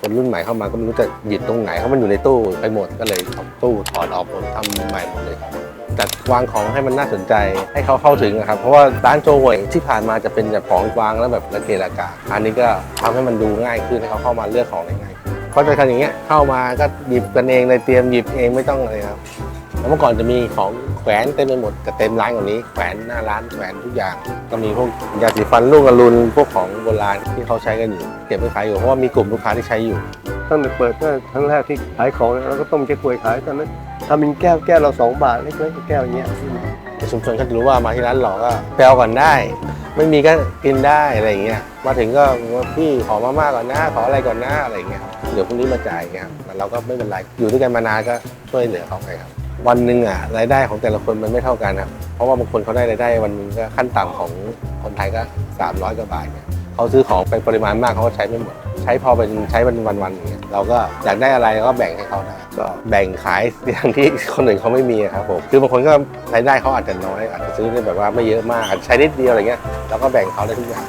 คนรุ่นใหม่เข้ามาก็ไม่รู้จะหยิบตรงไหนเพราะมันอยู่ในตู้ไปหมดก็เลยเอาตู้ถอดออกหมดทำใหม่หมดเลยครับจัดวางของให้มันน่าสนใจให้เขาเข้าถึงนะครับเพราะว่าร้านโจหวยที่ผ่านมาจะเป็นแบบของวางแล้วแบบระเกะระกาอันนี้ก็ทำให้มันดูง่ายขึ้นให้เขาเข้ามาเลือกของได้ง่ายขึ้นเขาจะทำอย่างเงี้ยเข้ามาก็หยิบกันเองเลยเตรียมหยิบเองไม่ต้องอะไรครับ เมื่อก่อนจะมีของแขวนเต็มไปหมดแต่เต็มร้านกว่านี้แขวนหน้าร้านแขวนทุกอย่าง ก็มีพวกยาสีฟันลูกอรุณพวกของโบราณที่เขาใช้กันอยู่ เก็บไว้ขายอยู่เพราะว่ามีกลุ่มลูกค้าที่ใช้อยู่ ตั้งแต่เปิดตั้งแต่ครั้งแรกที่ขายของแล้วก็ต้มเจ๊กวยขายตอนนั้นทำเป็นแก้วแก้วเราสองบาทเล็กๆแก้วอย่างเงี้ยในชุมชนก็จะรู้ว่ามาที่ร้านหล่อก็แปลก่อนได้ ไม่มีก็กินได้อะไรอย่างเงี้ยมาถึงก็ว่าพี่ขอมาม่าก่อนนะขออะไรก่อนนะอะไรอย่างเงี้ยครับเดี๋ยวพรุ่งนี้มาจ่ายเงี้ยครับแต่เราก็ไม่เป็นไรอยู่ด้วยกันมานานก็ช่วยเหลือเขาไปครับ วันหนึ่งอะรายได้ของแต่ละคนมันไม่เท่ากันครับเพราะว่าบางคนเขาได้รายได้วันหนึงก็ขั้นต่ำของคนไทยก็ 300กว่าบาทเนี่ยเขาซื้อของไปปริมาณมากเขาก็ใช้ไม่หมด ใช้พอเป็นใช้วันวันวันๆอย่างเงี้ยเราก็อยากได้อะไรเราก็แบ่งให้เขาได้ก็แบ่งขายอย่างที่คนอื่นเขาไม่มีอะครับผมคือบางคนก็รายได้เขาอาจจะน้อยอาจจะซื้อได้แบบว่าไม่เยอะมากอาจจะใช้นิดเดียวอะไรเงี้ยเราก็แบ่งเขาได้ทุกอย่าง